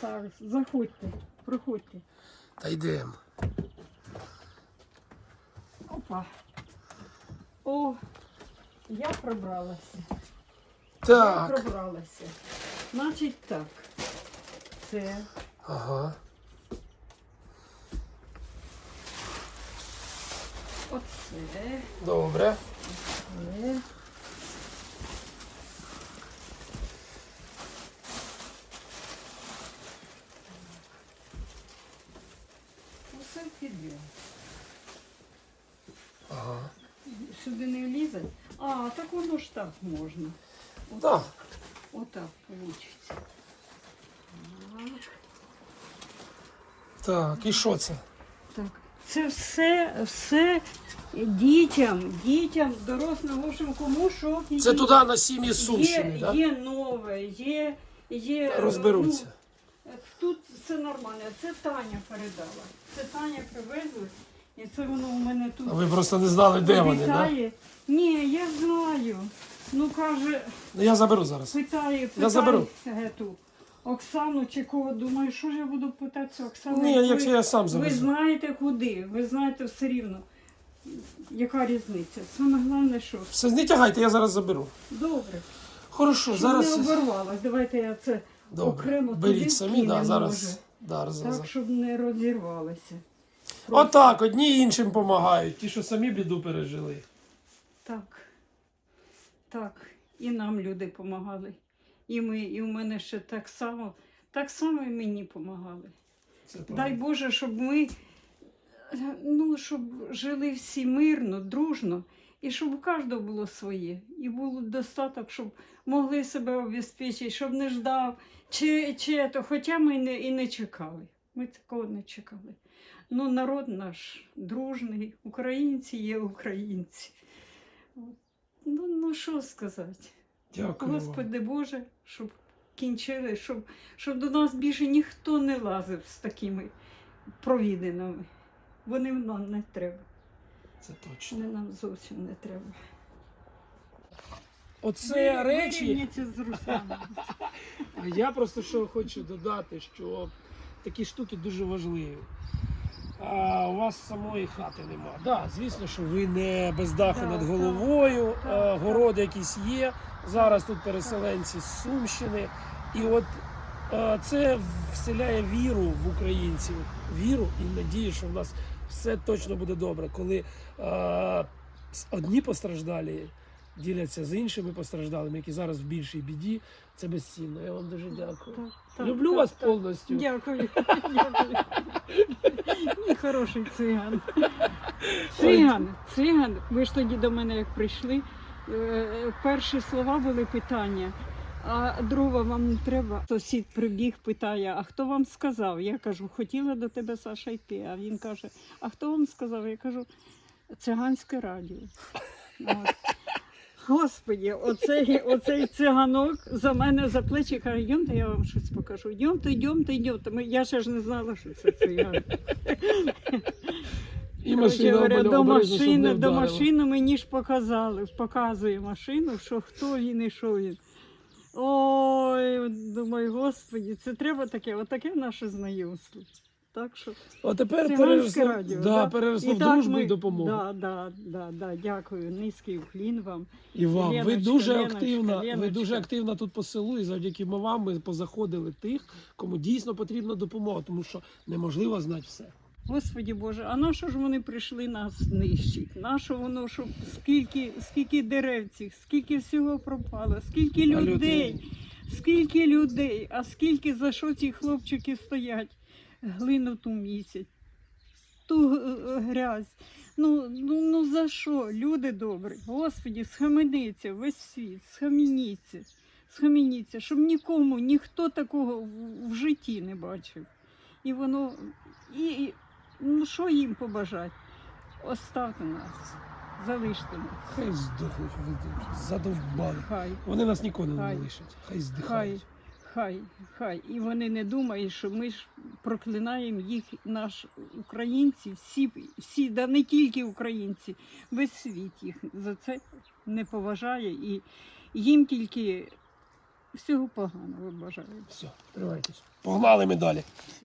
Так, заходьте, проходьте. Та йдемо. Опа. О, я пробралася. Так. Я пробралася. Значить так. Це Ага. оце. Добре. Це. Усе. Ага. Сюди не влізе. А, так воно ж так можна. От, Так. Отак вийде. Так, і що це? Так. Це все, все дітям, дітям, дорослим, в общем, кому що Це туди на сім'ї Сумщини, є, так? є нове, є, є Розберуться. ну, все нормально. Це Таня передала. Це Таня привезли, і це воно у мене тут А ви просто не знали, де вони, так? обітає. Ні, я знаю. Ну каже, Ну я заберу зараз. питає, Я питає заберу. ету, Оксану чи кого. Думаю, що ж я буду питатися Оксану? Ні, як якщо ви- я сам ви завезу. знаєте куди, ви знаєте все рівно. Яка різниця? Саме головне, що Все, не тягайте, я зараз заберу. добре. Хорошо, Щоб зараз. не оборвалась. Давайте я це Добре. окремо туди Беріть самі, да, зараз. Да, зараз. так, щоб не розірвалося. Отак, одні іншим допомагають. Ті, що самі біду пережили. Так. Так. І нам люди допомагали. І ми, і в мене ще так само, так само і мені допомагали. Це Дай правда. Боже, щоб ми е, ну, щоб жили всі мирно, дружно, і щоб у кожного було своє. І було достаток, щоб могли себе обезпечити, щоб не ждав, чи, чи то, хоча ми не, і не чекали. Ми такого не чекали. Ну, народ наш дружний, українці є українці. Ну, ну що сказати? Дякую. Господи Боже, щоб кінчили, щоб, щоб до нас більше ніхто не лазив з такими провідинами. Вони нам не треба. Це точно. Вони нам зовсім не треба. Оце речі. Вирівняться з Русланом. А я просто що хочу додати, що такі штуки дуже важливі. А у вас самої хати нема. Так, да, звісно, що ви не без даху над головою, а, городи якісь є. Зараз тут переселенці з Сумщини. І от це вселяє віру в українців, віру і надію, що в нас все точно буде добре. Коли с- одні постраждалі діляться з іншими постраждалими, які зараз в більшій біді, це безцінно. Я вам дуже дякую. Так, так, Люблю так, вас так. повністю. Дякую. Хороший циган. Циган, циган. Ви ж тоді до мене як прийшли. е, Перші слова були питання. А дрова вам не треба. Сусід прибіг, питає, а хто вам сказав? Я кажу, хотіла до тебе Саша йти. А він каже, а хто вам сказав? Я кажу, циганське радіо. От. Господі, оцей, оцей циганок за мене за плечі каже, йдемте, я вам щось покажу. Йдемте, йдемте. Ми- Я ще ж не знала, що це циган. І машина говоря, обережно, до щоб не машини, до вдарила. машини мені ж показали, показує машину, що хто він і що він. Ой, думаю, господі, це треба таке, отаке наше знайомство. Так що А тепер Циганське переросло, радіо, да, да. переросло в так дружбу ми- і допомогу. Да, да, да, да, дякую. Низький уклін вам. І вам. ви Леночка, дуже Леночка, активна, ви Леночка. дуже активна тут по селу, і завдяки вам ми позаходили тих, кому дійсно потрібна допомога, тому що неможливо знати все. Господі Боже, а на що ж вони прийшли нас нищить? На що воно, щоб скільки, скільки дерев цих, скільки всього пропало, скільки людей, скільки людей, а скільки за що ці хлопчики стоять, глину ту місяць, ту е, грязь. Ну, ну, ну за що? Люди добрі. Господі, схаменіться весь світ, схаменіться, схаменіться, щоб нікому, ніхто такого в, в житті не бачив. І воно, і, і що їм побажати? Оставте нас, залиште нас. Хай здохнуть, ви задовбали. Хай, Вони нас ніколи не Хай. залишать. Хай хай, здихають. хай, хай. І вони не думають, що ми ж проклинаємо їх, наш українці, всі, всі, да не тільки українці, весь світ їх за це не поважає. І їм тільки Всього поганого бажаю. Все, тривайтесь. Погнали ми далі.